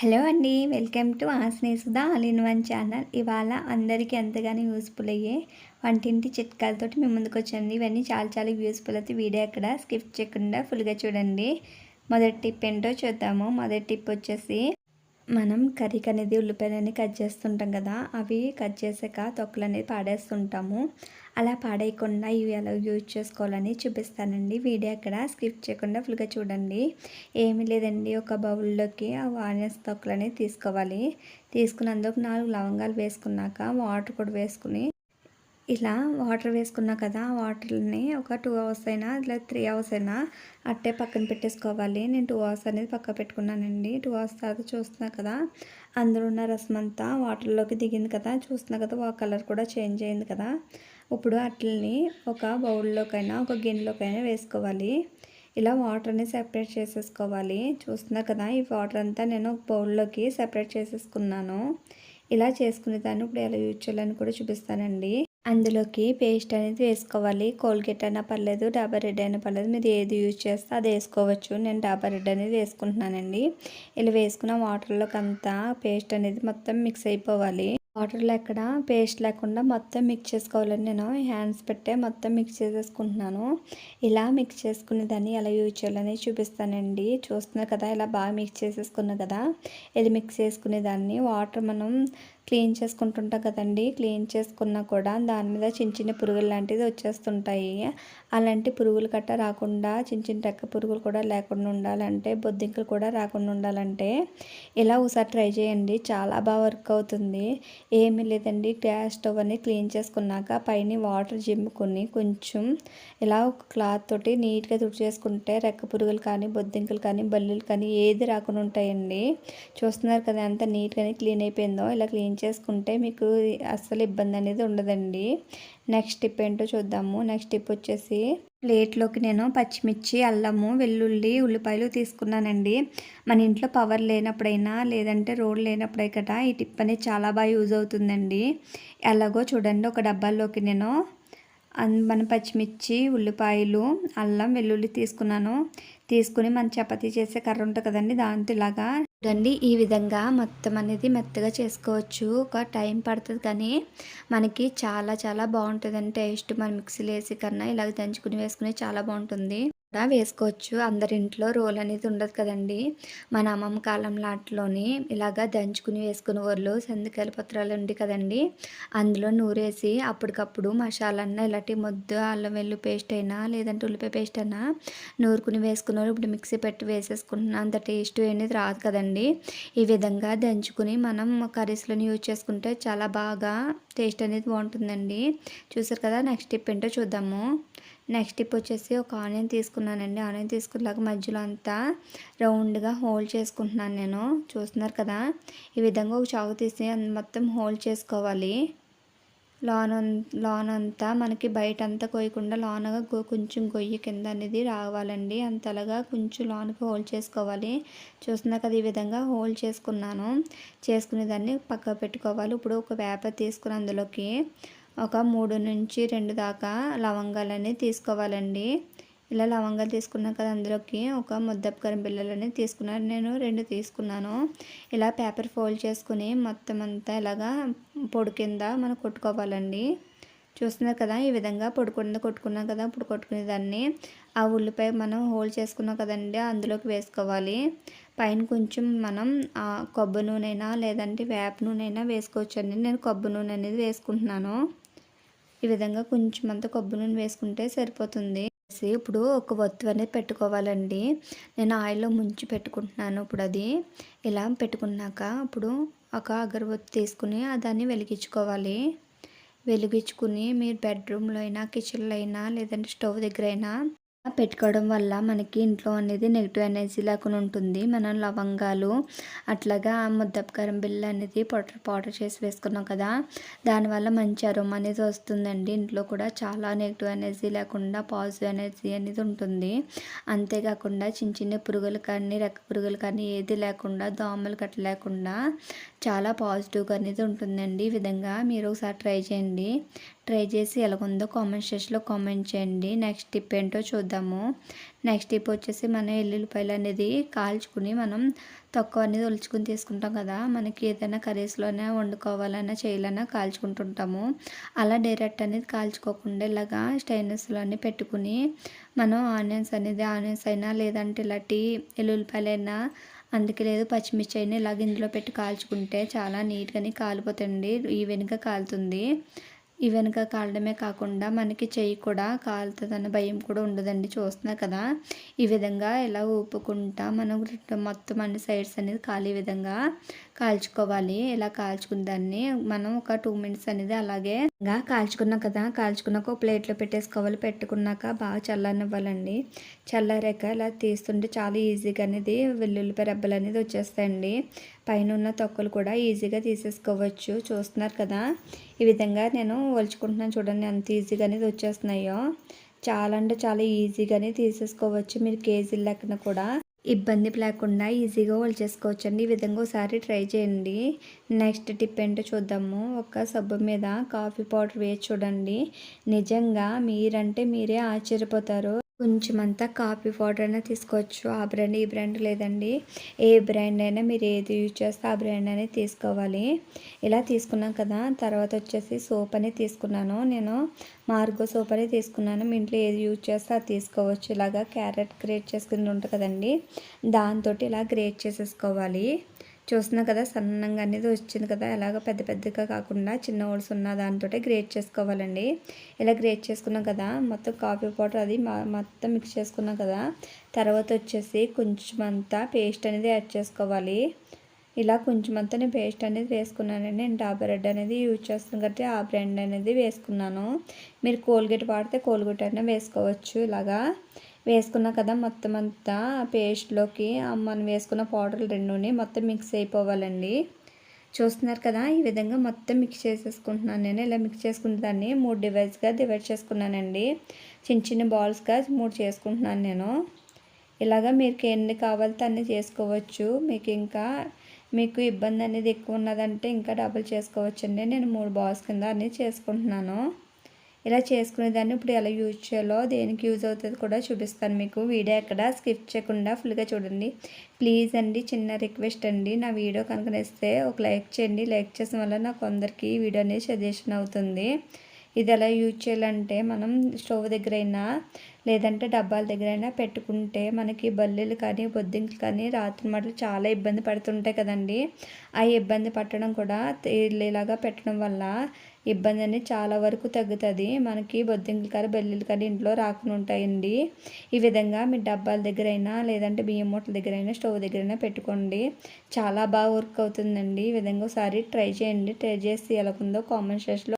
Hello అండి welcome to ఆస్నే సుధా ఆల్ ఇన్ వన్ ఛానల్. ఇవాళ అందరికీ ఎంతగానో యూస్ఫుల్ అయ్యే వంటింటి చిట్కాలతోటి మేము ముందుకు వచ్చండి ఇవన్నీ చాలా చాలా యూస్ఫుల్ అయితే వీడియో అక్కడ స్కిప్ చేయకుండా ఫుల్గా చూడండి. మొదటి టిప్ ఏంటో చూద్దాము. మొదటి టిప్ వచ్చేసి మనం కర్రీకి అనేది ఉల్లిపాయలని కట్ చేస్తుంటాం కదా అవి కట్ చేసాక తొక్కలు అనేది పాడేస్తుంటాము. అలా పాడేయకుండా ఇవి ఎలా యూజ్ చేసుకోవాలని చూపిస్తానండి. వీడియో అక్కడ స్కిప్ చేయకుండా ఫుల్గా చూడండి. ఏమీ లేదండి ఒక బౌల్లోకి ఆ ఆనియన్స్ తొక్కలని తీసుకోవాలి. తీసుకున్నందుకు నాలుగు లవంగాలు వేసుకున్నాక వాటర్ కూడా వేసుకుని ఇలా వాటర్ వేసుకున్నా కదా వాటర్ని ఒక టూ అవర్స్ అయినా ఇలా త్రీ అవర్స్ అయినా అట్టే పక్కన పెట్టేసుకోవాలి. నేను టూ అవర్స్ అనేది పక్క పెట్టుకున్నానండి. టూ అవర్స్ తర్వాత చూస్తున్నా కదా అందులో ఉన్న రసం అంతా వాటర్లోకి దిగింది కదా చూస్తున్నా కదా ఆ కలర్ కూడా చేంజ్ అయింది కదా. ఇప్పుడు అట్లని ఒక బౌల్లోకైనా ఒక గిన్నెలోకైనా వేసుకోవాలి. ఇలా వాటర్ని సెపరేట్ చేసేసుకోవాలి. చూస్తున్నా కదా ఈ వాటర్ అంతా నేను ఒక బౌల్లోకి సెపరేట్ చేసేసుకున్నాను. ఇలా చేసుకునే దాన్ని ఇప్పుడు ఎలా యూజ్ చేయాలని కూడా చూపిస్తానండి. అందులోకి పేస్ట్ అనేది వేసుకోవాలి. కోల్గేట్ అయినా పర్లేదు డాబర్ రెడ్ అయినా పర్లేదు. మీరు ఏది యూజ్ చేస్తే అది వేసుకోవచ్చు. నేను డాబర్ రెడ్ అనేది వేసుకుంటున్నానండి. ఇలా వేసుకున్న వాటర్లోకి అంతా పేస్ట్ అనేది మొత్తం మిక్స్ అయిపోవాలి. వాటర్లో ఎక్కడ పేస్ట్ లేకుండా మొత్తం మిక్స్ చేసుకోవాలని నేను. హ్యాండ్స్ పెట్టే మొత్తం మిక్స్ చేసేసుకుంటున్నాను. ఇలా మిక్స్ చేసుకునే దాన్ని ఎలా యూజ్ చేయాలని చూపిస్తానండి. చూస్తున్నారు కదా ఇలా బాగా మిక్స్ చేసేసుకున్నా కదా. ఇది మిక్స్ చేసుకునే దాన్ని వాటర్ మనం క్లీన్ చేసుకుంటుంటాం కదండి. క్లీన్ చేసుకున్నా కూడా దాని మీద చిన్న చిన్న పురుగులు లాంటిది వచ్చేస్తుంటాయి. అలాంటి పురుగులు కట్ట రాకుండా చిన్న చిన్న రెక్క పురుగులు కూడా లేకుండా ఉండాలంటే బొద్దింకలు కూడా రాకుండా ఉండాలంటే ఇలా ఒకసారి ట్రై చేయండి. చాలా బాగా వర్క్ అవుతుంది. ఏమీ లేదండి. గ్యాస్ స్టవ్ క్లీన్ చేసుకున్నాక పైన వాటర్ జిమ్ముకొని కొంచెం ఇలా ఒక క్లాత్ తోటి నీట్గా తుడి చేసుకుంటే రెక్క పురుగులు కానీ బొద్దింకలు కానీ బల్లులు కానీ ఏది రాకుండా ఉంటాయండి. చూస్తున్నారు కదా ఎంత నీట్గానే క్లీన్ అయిపోయిందో. ఇలా క్లీన్ చేసుకుంటే మీకు అస్సలు ఇబ్బంది అనేది ఉండదండి. నెక్స్ట్ టిప్ ఏంటో చూద్దాము. నెక్స్ట్ టిప్ వచ్చేసి ప్లేట్లోకి నేను పచ్చిమిర్చి అల్లము వెల్లుల్లి ఉల్లిపాయలు తీసుకున్నానండి. మన ఇంట్లో పవర్ లేనప్పుడైనా లేదంటే రోడ్ లేనప్పుడై కదా ఈ టిప్ అనేది చాలా బాగా యూజ్ అవుతుందండి. ఎలాగో చూడండి ఒక డబ్బాల్లోకి నేను మన పచ్చిమిర్చి ఉల్లిపాయలు అల్లం వెల్లుల్లి తీసుకున్నాను. తీసుకుని మన చపాతీ చేసే కర్ర ఉంటుంది కదండి దాంతో ఇలాగా చూడండి ఈ విధంగా మొత్తం అనేది మెత్తగా చేసుకోవచ్చు. ఒక టైం పడుతుంది కానీ మనకి చాలా చాలా బాగుంటుందండి. టేస్ట్ మన మిక్సీలో వేసి కన్నా ఇలాగ దంచుకుని వేసుకుని చాలా బాగుంటుంది. కూడా వేసుకోవచ్చు. అందరి ఇంట్లో రోల్ అనేది ఉండదు కదండి. మన అమ్మమ్మ కాలం లాట్లోని ఇలాగా దంచుకుని వేసుకునే వాళ్ళు సందికాయల పత్రాలు ఉండి కదండి. అందులో నూరేసి అప్పటికప్పుడు మసాలన్నా ఇలాంటి ముద్ద అల్లం వెల్లు పేస్ట్ అయినా లేదంటే ఉల్లిపాయ పేస్ట్ అయినా నూరుకుని వేసుకున్నారు ఇప్పుడు మిక్సీ పెట్టి వేసేసుకుంటున్నా అంత టేస్ట్ అనేది రాదు కదండి. ఈ విధంగా దంచుకుని మనం కర్రీస్లోని యూజ్ చేసుకుంటే చాలా బాగా టేస్ట్ అనేది బాగుంటుందండి. చూసారు కదా నెక్స్ట్ టిప్ ఏంటో చూద్దాము. నెక్స్ట్ టిప్ వచ్చేసి ఒక ఆనియన్ తీసుకున్నానండి. ఆనియన్ తీసుకున్నాక మధ్యలో అంతా రౌండ్గా హోల్డ్ చేసుకుంటున్నాను నేను. చూస్తున్నారు కదా? ఈ విధంగా ఒక చాకు తీసి మొత్తం హోల్డ్ చేసుకోవాలి. లాన్ లోన్ అంతా మనకి బయట అంతా కొయ్యకుండా లోనగా కొంచెం గొయ్యి కింద అనేది రావాలండి. అంతలాగా కొంచెం లోన్కి హోల్డ్ చేసుకోవాలి. చూస్తున్నా కదా? ఈ విధంగా హోల్డ్ చేసుకున్నాను. చేసుకునే దాన్ని పక్క పెట్టుకోవాలి. ఇప్పుడు ఒక వేప తీసుకుని అందులోకి ఒక మూడు నుంచి రెండు దాకా లవంగాలని తీసుకోవాలండి. ఇలా లవంగాలు తీసుకున్నా కదా అందులోకి ఒక ముద్దపు కరం బిళ్ళలని తీసుకున్నాను నేను రెండు తీసుకున్నాను. ఇలా పేపర్ ఫోల్డ్ చేసుకుని మొత్తం అంతా ఇలాగా పొడి కింద మనం కొట్టుకోవాలండి. చూస్తున్నారు కదా ఈ విధంగా పొడి కింద కొట్టుకున్నాం కదా ఇప్పుడు కొట్టుకునేదాన్ని. ఆ ఉల్లిపాయ మనం హోల్డ్ చేసుకున్నాం కదండి అందులోకి వేసుకోవాలి. పైన కొంచెం మనం కొబ్బరి నూనె అయినా లేదంటే వేప నూనె అయినా వేసుకోవచ్చండి. నేను కొబ్బరి నూనె అనేది వేసుకుంటున్నాను. ఈ విధంగా కొంచెం అంత కొబ్బరి నూనె వేసుకుంటే సరిపోతుంది. ఇప్పుడు ఒక ఒత్తు అనేది పెట్టుకోవాలండి. నేను ఆయిల్లో ముంచి పెట్టుకుంటున్నాను ఇప్పుడు అది. ఇలా పెట్టుకున్నాక ఇప్పుడు ఒక అగరబత్తి తీసుకుని దాన్ని వెలిగించుకోవాలి. వెలిగించుకుని మీరు బెడ్రూమ్లో అయినా కిచెన్లో అయినా లేదంటే స్టవ్ దగ్గర అయినా పెట్టుకోవడం వల్ల మనకి ఇంట్లో అనేది నెగిటివ్ ఎనర్జీ లేకుండా ఉంటుంది. మనం లవంగాలు అట్లాగా ముద్దపకారం బిల్ల అనేది పౌడర్ పౌడర్ చేసి వేసుకున్నాం కదా దానివల్ల మంచి అరుమ అనేది వస్తుందండి. ఇంట్లో కూడా చాలా నెగిటివ్ ఎనర్జీ లేకుండా పాజిటివ్ ఎనర్జీ అనేది ఉంటుంది. అంతేకాకుండా చిన్న చిన్న పురుగులు కానీ రెక్క పురుగులు కానీ ఏది లేకుండా దోమలు కట్ట లేకుండా చాలా పాజిటివ్గా అనేది ఉంటుందండి. ఈ విధంగా మీరు ఒకసారి ట్రై చేయండి. ట్రై చేసి ఎలాగుందో కామెంట్ సెక్షన్లో కామెంట్ చేయండి. నెక్స్ట్ టిప్ ఏంటో చూద్దాము. నెక్స్ట్ టిప్ వచ్చేసి మనం ఎల్లుల్లిపాయలు అనేది కాల్చుకుని మనం తక్కువ అనేది ఒలుచుకుని తీసుకుంటాం కదా. మనకి ఏదైనా కర్రీస్లోనే వండుకోవాలన్నా చేయాలన్నా కాల్చుకుంటుంటాము. అలా డైరెక్ట్ అనేది కాల్చుకోకుండా ఇలాగా స్టైనర్స్లోనే పెట్టుకుని మనం ఆనియన్స్ అనేది ఆనియన్స్ అయినా లేదంటే ఇలాంటి ఎల్లుల్లిపాయలైనా అందుకే లేదు పచ్చిమిర్చి అయినా ఇలాగ ఇందులో పెట్టి కాల్చుకుంటే చాలా నీట్గానే కాలిపోతుంది. ఈవెన్గా కాలుతుంది. ఈ వెనుక కాలడమే కాకుండా మనకి చెయ్యి కూడా కాలుతుందన్న భయం కూడా ఉండదండి. చూస్తున్నారు కదా. ఈ విధంగా ఇలా ఊపుకుంటా మనం మొత్తం అన్ని సైడ్స్ అనేది కాలే విధంగా కాల్చుకోవాలి. ఇలా కాల్చుకున్న దాన్ని మనం ఒక టూ మినిట్స్ అనేది అలాగే ఇంకా కాల్చుకున్నాం కదా కాల్చుకున్నాక ఒక ప్లేట్లో పెట్టేసుకోవాలి పెట్టుకున్నాక బాగా చల్లనివ్వాలండి. చల్లారాక ఇలా తీస్తుంటే చాలా ఈజీగా అనేది వెల్లుల్లిపాయ రెబ్బలు అనేది వచ్చేస్తాయండి. పైన ఉన్న తొక్కలు కూడా ఈజీగా తీసేసుకోవచ్చు. చూస్తున్నారు కదా ఈ విధంగా నేను ఒలుచుకుంటున్నాను చూడండి ఎంత ఈజీగా అనేది వచ్చేస్తున్నాయో. చాలా అంటే చాలా ఈజీగానే తీసేసుకోవచ్చు. మీరు కేజీల లెక్కన కూడా ఇబ్బంది లేకుండా ఈజీగా చేసుకోవచ్చు అండి ఈ విధంగా ఒకసారి ట్రై చేయండి. నెక్స్ట్ టిప్ ఏంటో చూద్దాము. ఒక సబ్బు మీద కాఫీ పౌడర్ వేసి చూడండి. నిజంగా మీరంటే మీరే ఆశ్చర్యపోతారు. కొంచెం అంతా కాఫీ పౌడర్ అయినా తీసుకోవచ్చు. ఆ బ్రాండ్ ఈ బ్రాండ్ లేదండి. ఏ బ్రాండ్ అయినా మీరు ఏది యూజ్ చేస్తే ఆ బ్రాండ్ అనేది తీసుకోవాలి. ఇలా తీసుకున్నాం కదా. తర్వాత వచ్చేసి సోప్ అనేది తీసుకున్నాను. నేను మార్గో సోప్ అనేది తీసుకున్నాను. మీ ఇంట్లో ఏది యూజ్ చేస్తే అది తీసుకోవచ్చు. ఇలాగా క్యారెట్ గ్రేట్ చేసుకుని ఉంటుంది కదండి. దాంతో ఇలా గ్రేట్ చేసేసుకోవాలి. చూస్తున్నా కదా సన్నంగా అనేది వచ్చింది కదా. ఎలాగ పెద్ద పెద్దగా కాకుండా చిన్న హోల్స్ ఉన్న దాంతో గ్రేట్ చేసుకోవాలండి. ఇలా గ్రేట్ చేసుకున్నాం కదా మొత్తం కాఫీ పౌడర్ అది మొత్తం మిక్స్ చేసుకున్నాం కదా తర్వాత వచ్చేసి కొంచెం అంతా పేస్ట్ అనేది యాడ్ చేసుకోవాలి. ఇలా కొంచెం అంతా నేను పేస్ట్ అనేది వేసుకున్నానండి. నేను డాబర్ రెడ్ అనేది యూజ్ చేస్తున్నాను కాబట్టి ఆ బ్రాండ్ అనేది వేసుకున్నాను. మీరు కోల్గేట్ వాడితే కోల్గేట్ అయినా వేసుకోవచ్చు ఇలాగా. వేసుకున్నా కదా మొత్తం అంతా పేస్ట్లోకి మనం వేసుకున్న పౌడర్లు రెండుని మొత్తం మిక్స్ అయిపోవాలండి. చూస్తున్నారు కదా ఈ విధంగా మొత్తం మిక్స్ చేసేసుకుంటున్నాను నేను. ఇలా మిక్స్ చేసుకున్న దాన్ని మూడు డివైస్గా డివైడ్ చేసుకున్నానండి. చిన్న చిన్న బాల్స్గా మూడు చేసుకుంటున్నాను నేను. ఇలాగా మీకు ఎన్ని కావాలితే అన్నీ చేసుకోవచ్చు. మీకు ఇంకా మీకు ఇబ్బంది అనేది ఎక్కువ ఉన్నదంటే ఇంకా డబుల్ చేసుకోవచ్చండి. నేను మూడు బాల్స్ కింద అన్నీ చేసుకుంటున్నాను. ఇలా చేసుకునేదాన్ని. ఇప్పుడు ఎలా యూజ్ చేయాలో దేనికి యూజ్ అవుతుంది కూడా చూపిస్తాను మీకు. వీడియో ఎక్కడ స్కిప్ చేయకుండా ఫుల్గా చూడండి. ప్లీజ్ అండి చిన్న రిక్వెస్ట్ అండి. నా వీడియో కనుక నేస్తే ఒక లైక్ చేయండి. లైక్ చేసిన వల్ల నాకు అందరికీ వీడియో అనేది సజెషన్ అవుతుంది. ఇది ఎలా యూజ్ చేయాలంటే మనం స్టవ్ దగ్గర అయినా లేదంటే డబ్బాల దగ్గర అయినా పెట్టుకుంటే మనకి బల్లీలు కానీ బొద్దింకలు కానీ రాత్రి మాటలు చాలా ఇబ్బంది పడుతుంటాయి కదండి. ఆ ఇబ్బంది పట్టడం కూడా ఇలాగా పెట్టడం వల్ల ఇబ్బంది అనేది చాలా వరకు తగ్గుతుంది. మనకి బొద్దింకలు కానీ బెల్లీలు కానీ ఇంట్లో రాకుండా ఉంటాయండి. ఈ విధంగా మీ డబ్బాల దగ్గర అయినా లేదంటే బియ్యం మూటల దగ్గర అయినా స్టవ్ దగ్గర అయినా పెట్టుకోండి. చాలా బాగా వర్క్ అవుతుందండి. ఈ విధంగా ఒకసారి ట్రై చేయండి. ట్రై చేసి ఎలా ఉందో కామెంట్ సెక్షన్లో